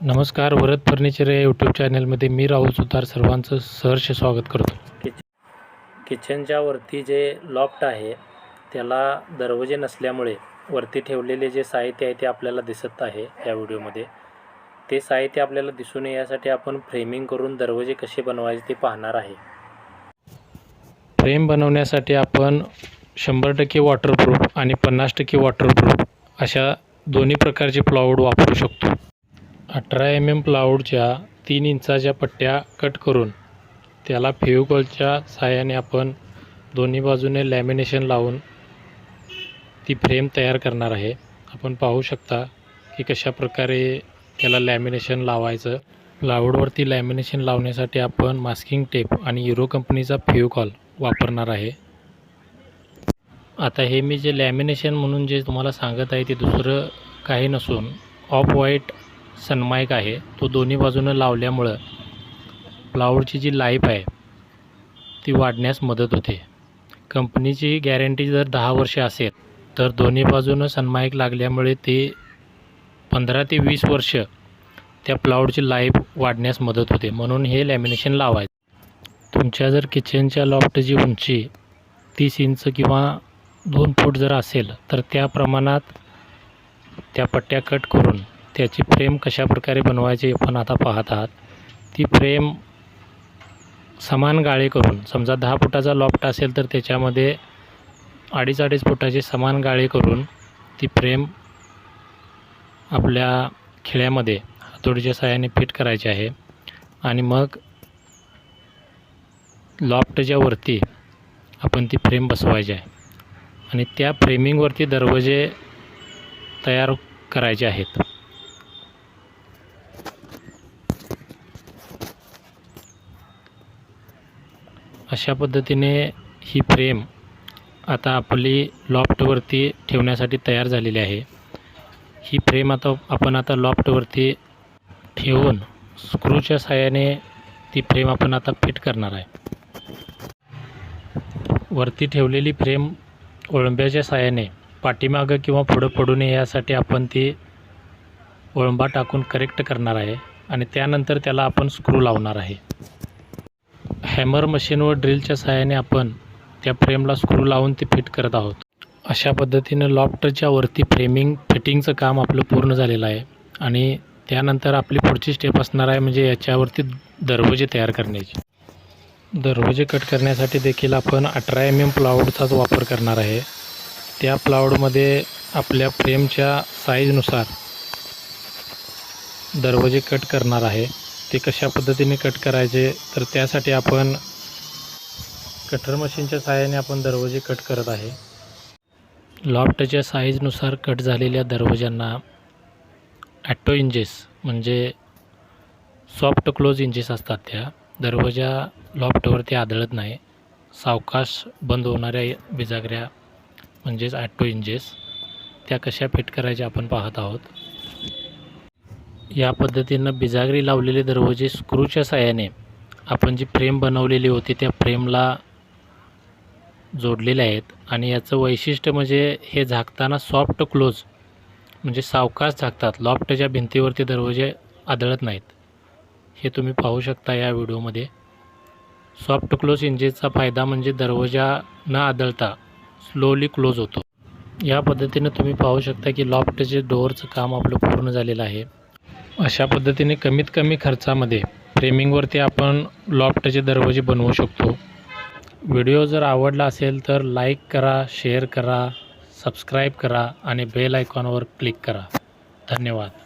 नमस्कार वरद फर्निचर या यूट्यूब चॅनलमध्ये मी राहुल सुतार सर्वांचं सहर्ष स्वागत करतो. किच किचनच्या वरती जे लॉफ्ट आहे त्याला दरवाजे नसल्यामुळे वरती ठेवलेले जे साहित्य आहे ते आपल्याला दिसत आहे या व्हिडिओमध्ये. ते साहित्य आपल्याला दिसून नये यासाठी आपण फ्रेमिंग करून दरवाजे कसे बनवायचे ते पाहणार आहे. फ्रेम बनवण्यासाठी आपण शंभर टक्के वॉटरप्रूफ आणि पन्नास टक्के वॉटरप्रूफ अशा दोन्ही प्रकारचे प्लाऊड वापरू शकतो. अठरा एम एम प्लाऊडच्या तीन इंचाच्या पट्ट्या कट करून त्याला फेविकॉलच्या साहाय्याने आपण दोन्ही बाजूने लॅमिनेशन लावून ती फ्रेम तयार करणार आहे. आपण पाहू शकता की कशा प्रकारे त्याला लॅमिनेशन लावायचं. प्लाऊडवरती लॅमिनेशन लावण्यासाठी आपण मास्किंग टेप आणि युरो कंपनीचा फेविकॉल वापरणार आहे. आता हे मी जे लॅमिनेशन म्हणून जे तुम्हाला सांगत आहे ते दुसरं काही नसून ऑफ व्हाईट सनमाईक आहे. तो दोन्ही बाजूनं लावल्यामुळं प्लाऊडची जी लाईफ आहे ती वाढण्यास मदत होते. कंपनीची गॅरंटी जर दहा वर्षे असेल तर दोन्ही बाजूनं सनमाईक लागल्यामुळे ते पंधरा ते वीस वर्ष त्या प्लाऊडची लाईफ वाढण्यास मदत होते. म्हणून हे लॅमिनेशन लावायचं. तुमच्या जर किचनच्या लॉफ्टची उंची तीस इंच किंवा दोन फूट जर असेल तर त्या प्रमाणात त्या पट्ट्या कट करून त्याची फ्रेम कशा प्रकारे बनवायची आपण आता पाहत आहात. ती फ्रेम समान गाळे करून समजा दहा फुटाचा लॉफ्ट असेल तर त्याच्यामध्ये अडीच अडीच फुटाचे समान गाळे करून ती फ्रेम आपल्या खिळ्यामध्ये हातोडीच्या सहाय्याने फिट करायची आहे. आणि मग लॉफ्टच्या वरती आपण ती फ्रेम बसवायची आहे. आणि त्या फ्रेमिंगवरती दरवाजे तयार करायचे आहेत. अशा पद्धतीने ही फ्रेम आता आपली लॉफ्टवरती ठेवण्यासाठी तयार झालेली आहे. ही फ्रेम आता आपण आता लॉफ्टवरती ठेवून स्क्रूच्या साहाय्याने ती फ्रेम आपण आता फिट करणार आहे. वरती ठेवलेली फ्रेम ओळंब्याच्या साहाय्याने पाठीमागं किंवा पुढं पडू नये यासाठी आपण ती ओळंबा टाकून करेक्ट करणार आहे आणि त्यानंतर त्याला आपण स्क्रू लावणार आहे. हॅमर मशीन व ड्रिलच्या सहाय्याने आपण त्या फ्रेमला स्क्रू लावून ते फिट करत आहोत. अशा पद्धतीनं लॉफ्टच्या वरती फ्रेमिंग फिटिंगचं काम आपलं पूर्ण झालेलं आहे आणि त्यानंतर आपली पुढची स्टेप असणार आहे म्हणजे याच्यावरती दरवाजे तयार करण्याची. दरवाजे कट करण्यासाठी देखील आपण अठरा एम एम प्लाऊडचाच वापर करणार आहे. त्या प्लाऊडमध्ये आपल्या फ्रेमच्या साईजनुसार दरवाजे कट करणार आहे. ते कशा पद्धतीने कट करायचे तर त्यासाठी आपण कटर मशीनच्या सहाय्याने आपण दरवाजे कट करत आहे. लॉफ्टच्या साईजनुसार कट झालेल्या दरवाज्यांना ॲटो इंजेस म्हणजे सॉफ्ट क्लोज इंजेस असतात त्या. दरवाजा लॉफ्टवरती आदळत नाही. सावकाश बंद होणाऱ्या बिजागऱ्या म्हणजेच ॲटो इंजेस त्या कशा फिट करायच्या आपण पाहत आहोत. या पद्धतीनं बिजागरी लावलेले दरवाजे स्क्रूच्या साह्याने आपण जी फ्रेम बनवलेली होती त्या फ्रेमला जोडलेले आहेत. आणि याचं वैशिष्ट्य म्हणजे हे झाकताना सॉफ्ट क्लोज म्हणजे सावकाश झाकतात. लॉफ्टच्या भिंतीवरती दरवाजे आदळत नाहीत. हे तुम्ही पाहू शकता या व्हिडिओमध्ये. सॉफ्ट क्लोज इंजिनचा फायदा म्हणजे दरवाजा न आदळता स्लोली क्लोज होतो. या पद्धतीने तुम्ही पाहू शकता की लॉफ्टचे डोअरचं काम आपलं पूर्ण झालेलं आहे. अशा पद्धतीने कमीत कमी खर्चामध्ये फ्रेमिंगवरती आपण लॉफ्टचे दरवाजे बनवू शकतो. व्हिडिओ जर आवडला असेल तर लाईक करा शेअर करा सबस्क्राईब करा आणि बेल आयकॉनवर क्लिक करा. धन्यवाद.